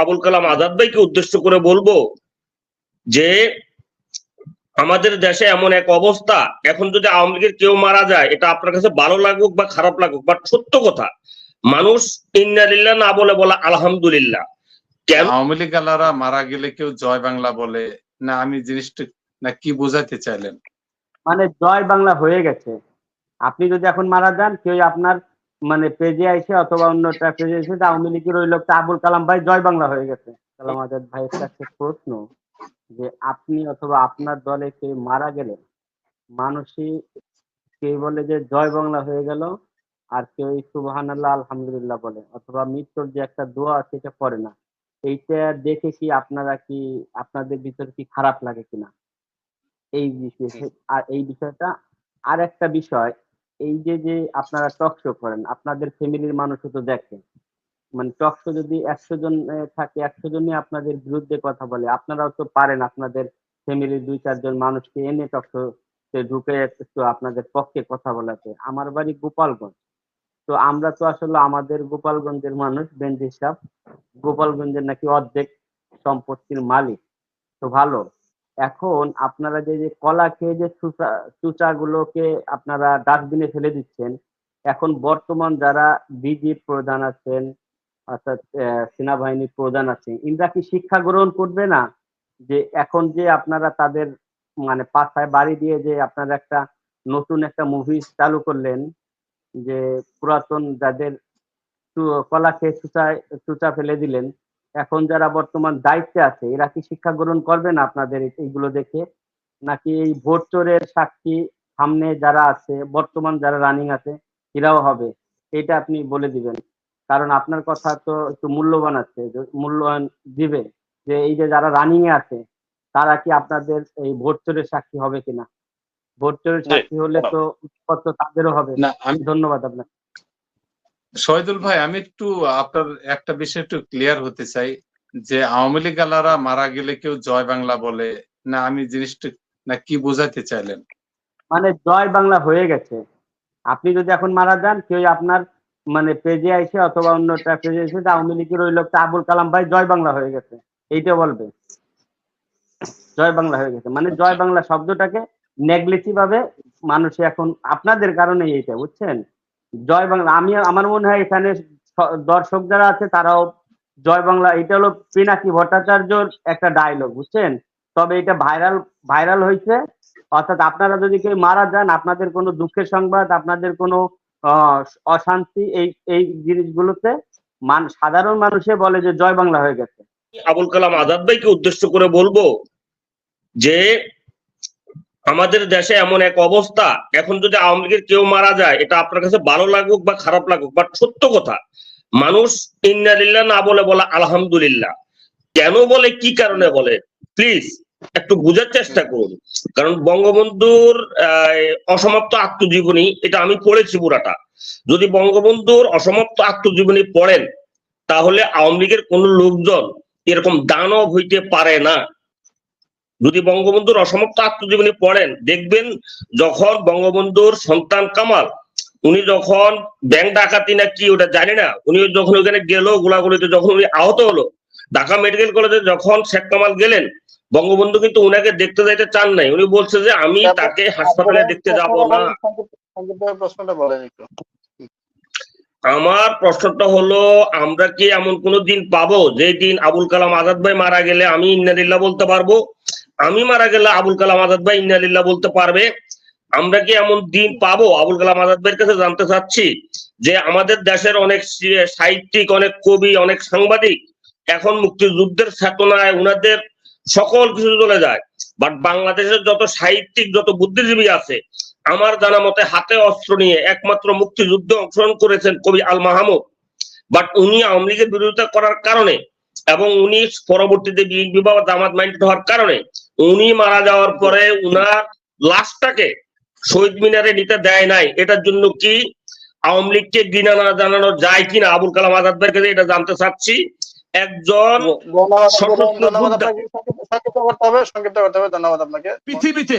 আবুল কালাম আজাদ ভাইকে উদ্দেশ্য করে বলব যে আমাদের দেশে এমন এক অবস্থা এখন যদি আওয়ামী লীগের কেউ মারা যায় এটা আপনার কাছে ভালো লাগুক বা খারাপ লাগুক বাট সত্য কথা মানুষ ইন্নালিল্লাহ না বলে বলা আলহামদুলিল্লাহ। কেন? আওয়ামী লীগ আলারা মারা গেলে কেউ জয় বাংলা বলে না আমি জিনিসটা না কি বোঝাতে চাইলেন? মানে জয় বাংলা হয়ে গেছে। আপনি যদি এখন মারা যান কেউ আপনার মানে পেজে আইসে অথবা অন্যটা পেজে এসে যে আওয়ামী লীগের ওই লোকটা আবুল কালাম ভাই জয় বাংলা হয়ে গেছে। কালাম আজাদ ভাইয়ের কাছে প্রশ্ন যে আপনি অথবা আপনার দলে কেউ মারা গেলে মানুষই কেউ বলে যে জয় বাংলা হয়ে গেল আর কেউ সুবাহান আল্লাহ আলহামদুলিল্লাহ বলে অথবা মৃত্যুর যে একটা দোয়া এটা করে না। এইটা দেখে কি আপনারা কি, আপনাদের ভিতরে কি খারাপ লাগে কিনা? এই বিষয়, আর এই বিষয়টা আর একটা বিষয় এই যে যে আপনারা টক শো করেন, আপনাদের ফ্যামিলির মানুষও তো দেখে। মানে টক শো যদি একশো জন থাকে, একশো জনই আপনাদের বিরুদ্ধে কথা বলে। আপনারাও তো পারেন আপনাদের ফ্যামিলির দুই চারজন মানুষকে এনে টক শো ঢুকে একটু আপনাদের পক্ষে কথা বলাতে। আমার বাড়ি গোপালগঞ্জ। তো আমরা তো আসলে আমাদের গোপালগঞ্জের মানুষ বেঞ্জ হিসাব গোপালগঞ্জের নাকি অর্ধেক সম্পত্তির মালিক। তো ভালো। এখন আপনারা যে যে কলা খেয়ে যে চুচা চুচাগুলোকে আপনারা ডাস্টবিনে ফেলে দিচ্ছেন, এখন বর্তমান যারা বিজির প্রধান আছেন, অর্থাৎ সেনাবাহিনীর প্রধান আছেন ইনরা কি শিক্ষা গ্রহণ করবে না? যে এখন যে আপনারা তাদের মানে পাশায় বাড়ি দিয়ে যে আপনারা একটা নতুন একটা মুভি চালু করলেন, যে পুরাতন যাদের কলা খেয়ে চুচায় চুচা ফেলে দিলেন এখন যারা বর্তমান দায়িত্বে আছে এরা কি শিক্ষা গ্রহণ করবে না আপনাদের এইগুলো দেখে? নাকি এই ভোট চোরের সাক্ষী সামনে যারা আছে বর্তমান যারা রানিং আছে এরাও হবে? এটা আপনি বলে দিবেন। কারণ আপনার কথা তো একটু মূল্যবান আছে যে মূল্যায়ন দিবে। যে এই যে যারা রানিং এ আছে তারা কি আপনাদের এই ভোট চোরের সাক্ষী হবে কিনা? ভোট চোরের সাক্ষী হলে তো উৎপত্ত তাদেরও হবে। না আমি ধন্যবাদ আপনাকে। শহীদুল ভাই আমি একটু আপনার একটা বিষয় একটু ক্লিয়ার হতে চাই যে আওয়ামী লীগ আলারা মারা গেলে কেউ জয় বাংলা বলে না আমি জিনিসটা না কি বোঝাতে চাইলেন? মানে জয় বাংলা হয়ে গেছে। আপনি যদি এখন মারা যান কেউ আপনার মানে পেজে আইসে অথবা অন্যটা পেজে এসে যে আওয়ামী লীগের ওই লোকটা আবুল কালাম ভাই জয় বাংলা হয়ে গেছে। এইটা বলবে। জয় বাংলা হয়ে গেছে। মানে জয় বাংলা শব্দটাকে নেগলেসি ভাবে মানুষ এখন আপনাদের কারণে এইটা বুঝছেন? জয় বাংলা, আমি, আমার মনে হয় এখানে দর্শক যারা আছে তারাও জয় বাংলা, এটা হলো পিনাকি ভট্টাচার্যর একটা ডায়লগ বুঝছেন? তবে এটা ভাইরাল ভাইরাল হয়েছে। অর্থাৎ আপনারা যদি কেউ মারা যান, আপনাদের কোনো দুঃখের সংবাদ, আপনাদের কোনো অশান্তি, এই এই জিনিসগুলোতে মান, সাধারণ মানুষে বলে যে জয় বাংলা হয়ে গেছে। আবুল কালাম আজাদ ভাইকে উদ্দেশ্য করে বলব যে আমাদের দেশে এমন এক অবস্থা, এখন যদি আওয়ামী লীগের কেউ মারা যায়, এটা আপনার কাছে ভালো লাগুক বা খারাপ লাগুক বাট সত্য কথা, মানুষ ইন্নালিল্লাহ না বলে বলা আলহামদুলিল্লাহ। কেন বলে, কি কারণে বলে? প্লিজ একটু বোঝার চেষ্টা করুন। কারণ বঙ্গবন্ধুর অসমাপ্ত আত্মজীবনী, এটা আমি পড়েছি পুরাটা। যদি বঙ্গবন্ধুর অসমাপ্ত আত্মজীবনী পড়েন, তাহলে আওয়ামী লীগের কোন লোকজন এরকম দানব হইতে পারে না। যদি বঙ্গবন্ধুর অসমাপ্ত আত্মজীবনী পড়েন দেখবেন যখন বঙ্গবন্ধুর সন্তান কামাল উনি যখন ব্যাংক ডাকাতি না কি ওটা জানি না উনি যখন ওখানে গেল গোলাগুলিতে যখন উনি আহত হলো ঢাকা মেডিকেল কলেজে যখন শেখ কামাল গেলেন বঙ্গবন্ধু কিন্তু উনাকে দেখতে যাইতে চান নাই। উনি বলছে যে আমি তাকে হাসপাতালে দেখতে যাব না। প্রশ্নটা বলেন একটু। আমার প্রশ্নটা হলো, আমরা কি এমন কোন দিন পাবো যে দিন আবুল কালাম আজাদ ভাই মারা গেলে আমি ইন্নালিল্লাহ বলতে পারব? আমি মারা গেলে আবুল কালাম আজাদ ভাই ইন্নালিল্লাহ বলতে পারবে? আমরা কি এমন দিন পাবো? আবুল কালাম আজাদ ভাইয়ের কাছে জানতে চাচ্ছি যে আমাদের দেশের অনেক সাহিত্যিক, অনেক কবি, অনেক সাংবাদিক এখন মুক্তিযুদ্ধের চেতনায় উনাদের সকল কিছু চলে যায়। বাট বাংলাদেশের যত সাহিত্যিক, যত বুদ্ধিজীবী আছে আমার জানা মতে হাতে অস্ত্র নিয়ে একমাত্র মুক্তিযুদ্ধে অংশগ্রহণ করেছেন কবি আল মাহমুদ বাট উনি আওয়ামী লীগের বিরোধিতা করার কারণে এবং উনি পরবর্তীতে বিএনপি বা জামাত মাইন্ড হওয়ার কারণে উনি মারা যাওয়ার পরে উনার লাশটাকে শহীদ মিনারে নিতে দেয় নাই। এটার জন্য কি আওয়ামী লীগকে ঘৃণা না জানানো যায় কিনা? আবুল কালাম আজাদ ভাইয়ের কাছে এটা জানতে চাচ্ছি একজন ধন্যবাদ সশস্ত্র ধন্যবাদ যোদ্ধা। আপনাকে সংক্ষিপ্ত সংক্ষিপ্ত করতে হবে সংক্ষিপ্ত করতে হবে ধন্যবাদ আপনাকে। পৃথিবীতে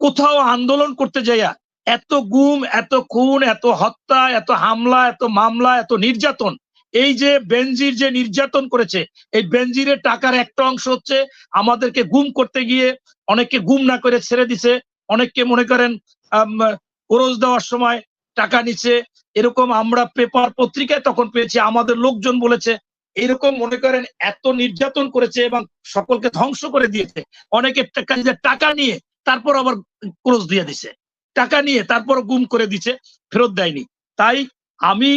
কোথাও আন্দোলন করতে যাইয়া এত গুম, এত খুন, এত হত্যা, এত হামলা, এত মামলা, এত নির্যাতন। এই যে বেনজির যে নির্যাতন করেছে, এই বেনজিরের টাকার একটা অংশ হচ্ছে আমাদেরকে গুম করতে গিয়ে অনেককে গুম না করে ছেড়ে দিছে। অনেককে মনে করেন খরচ দেওয়ার সময় টাকা নিচ্ছে এরকম আমরা পেপার পত্রিকায় তখন পেয়েছি, আমাদের লোকজন বলেছে, এরকম মনে করেন এত নির্যাতন করেছে এবং সকলকে ধ্বংস করে দিয়েছে। অনেকের টাকা টাকা নিয়ে তারপর আবার ক্রোজ দিয়ে দিছে। টাকা নিয়ে তারপর গুম করে দিছে, ফেরত দেয়নি। তাই আমি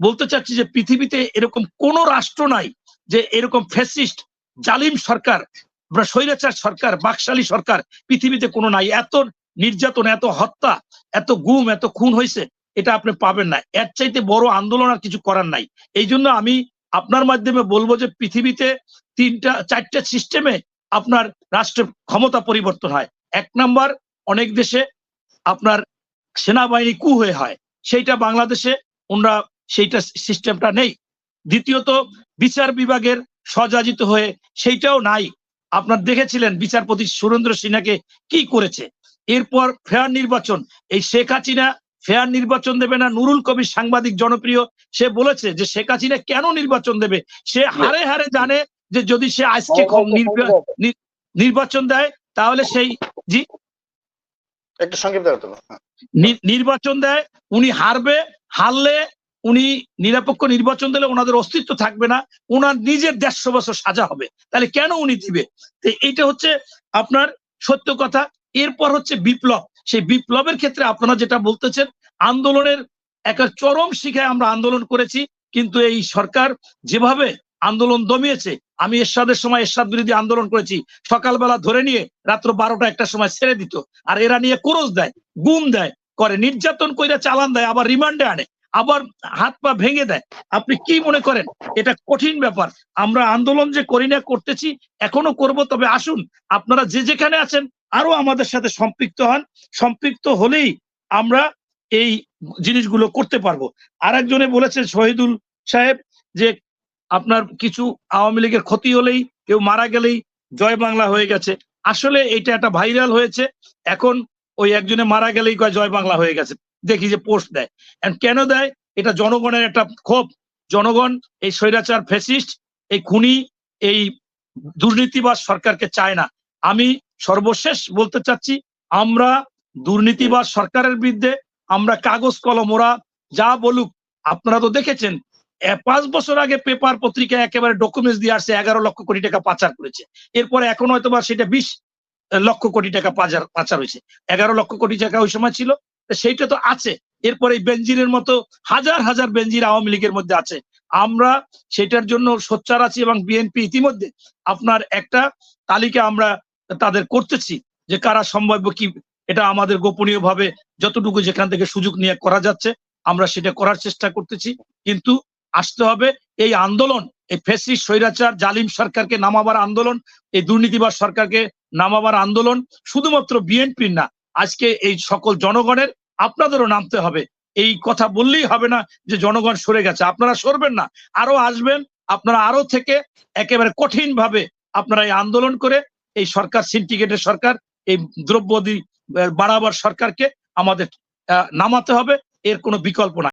বলতে চাচ্ছি যে পৃথিবীতে এরকম কোন রাষ্ট্র নাই যে এরকম ফ্যাসিস্ট, জালিম সরকার স্বৈরাচার সরকার, বাকশালী সরকার পৃথিবীতে কোনো নাই। এত নির্যাতন, এত হত্যা, এত গুম, এত খুন হয়েছে এটা আপনি পাবেন না। এর চাইতে বড় আন্দোলন আর কিছু করার নাই। এই জন্য আমি আপনার মাধ্যমে বলব যে পৃথিবীতে তিনটা, চারটা সিস্টেমে আপনার রাষ্ট্রের ক্ষমতা পরিবর্তন হয়। এক নাম্বার অনেক দেশে আপনার সেনাবাহিনী কু হয়ে হয়। সেইটা বাংলাদেশে ওনারা সেইটা সিস্টেমটা নেই। দ্বিতীয়ত বিচার বিভাগের সজাজিত হয়ে সেইটাও নাই। আপনার দেখেছিলেন বিচারপতি সুরেন্দ্র সিনহাকে কি করেছে? এরপর ফেয়ার নির্বাচন। এই শেখ হাসিনা ফেয়ার নির্বাচন দেবে না নুরুল কবির সাংবাদিক জনপ্রিয় সে বলেছে যে শেখ হাসিনা কেন নির্বাচন দেবে? সে হারে হারে জানে যে যদি সে আজকে নির্বাচন দেয় তাহলে সেই জি। একটু সংক্ষিপ্ত হ্যাঁ। নির্বাচন দেয় উনি হারবে হারলে উনি নিরপেক্ষ নির্বাচন দিলে ওনাদের অস্তিত্ব থাকবে না ওনার নিজের দেড়শো বছর সাজা হবে। তাহলে কেন উনি দিবে? তো এইটা হচ্ছে আপনার সত্য কথা। এরপর হচ্ছে বিপ্লব। সেই বিপ্লবের ক্ষেত্রে আপনারা যেটা বলতেছেন আন্দোলনের একটা চরম শিখায় আমরা আন্দোলন করেছি কিন্তু এই সরকার যেভাবে আন্দোলন দমিয়েছে আমি এরশাদের সময় এরশাদ বিরোধী আন্দোলন করেছি। সকালবেলা ধরে নিয়ে রাত্র বারোটা একটা সময় ছেড়ে দিত। আর এরা নিয়ে কোরস দেয়, গুম দেয়, করে। নির্যাতন কইরা চালান দেয়, আবার রিমান্ডে আনে, আবার হাত পা ভেঙে দেয়। আপনি কি মনে করেন? এটা কঠিন ব্যাপার। আমরা আন্দোলন যে করি না, করতেছি, এখনও করব। তবে আসুন, আপনারা যে যেখানে আছেন, আরও আমাদের সাথে সম্পৃক্ত হন। সম্পৃক্ত হলেই আমরা এই জিনিসগুলো করতে পারব। আর একজনে বলেছেন শহীদুল সাহেব যে আপনার কিছু আওয়ামী লীগের ক্ষতি হলেই, কেউ মারা গেলেই জয় বাংলা হয়ে গেছে। আসলে এটা একটা ভাইরাল হয়েছে। এখন ওই একজনে মারা গেলেই কয় জয় বাংলা হয়ে গেছে। দেখি যে পোস্ট দেয়। কেন দেয়? এটা জনগণের একটা ক্ষোভ। জনগণ, এই স্বৈরাচার ফেসিস্ট এই খুনি, এই দুর্নীতিবাজ সরকারকে চায় না। আমি সর্বশেষ বলতে চাচ্ছি, আমরা দুর্নীতিবাজ সরকারের বিরুদ্ধে, আমরা কাগজ, কলম, ওরা যা বলুক, আপনারা তো দেখেছেন পাঁচ বছর আগে পেপার পত্রিকায় একেবারে ডকুমেন্টস দিয়ে আসছে, এগারো লক্ষ কোটি টাকা পাচার করেছে। এরপরে এখন হয়তো বা সেটা বিশ লক্ষ কোটি টাকা পাচার পাচার হয়েছে। এগারো লক্ষ কোটি টাকা ওই সময় ছিল সেইটা তো আছে। এরপরে এই বেঞ্জিরের মতো হাজার হাজার বেঞ্জির আওয়ামী লীগের মধ্যে আছে। আমরা সেটার জন্য সোচ্চার আছি এবং বিএনপি ইতিমধ্যে আপনার একটা তালিকা আমরা তাদের করতেছি যে কারা সম্ভাব্য কি, এটা আমাদের গোপনীয় ভাবে যতটুকু যেখান থেকে সুযোগ নিয়ে করা যাচ্ছে, আমরা সেটা করার চেষ্টা করতেছি। কিন্তু আসতে হবে। এই আন্দোলন, এই ফেসিস স্বৈরাচার, জালিম সরকারকে নামাবার আন্দোলন, এই দুর্নীতিবাজ সরকারকে নামাবার আন্দোলন শুধুমাত্র বিএনপির না, আজকে এই সকল জনগণের আপনাদেরও নামতে হবে। এই কথা বললেই হবে না যে জনগণ সরে গেছে। আপনারা সরবেন না আরও আসবেন, আপনারা আরও থেকে একেবারে কঠিন ভাবে আপনারা এই আন্দোলন করে এই সরকার, সিন্ডিকেটের সরকার, এই দ্রব্যাদি বাড়াবার সরকারকে আমাদের নামাতে হবে। এর কোনো বিকল্প নাই।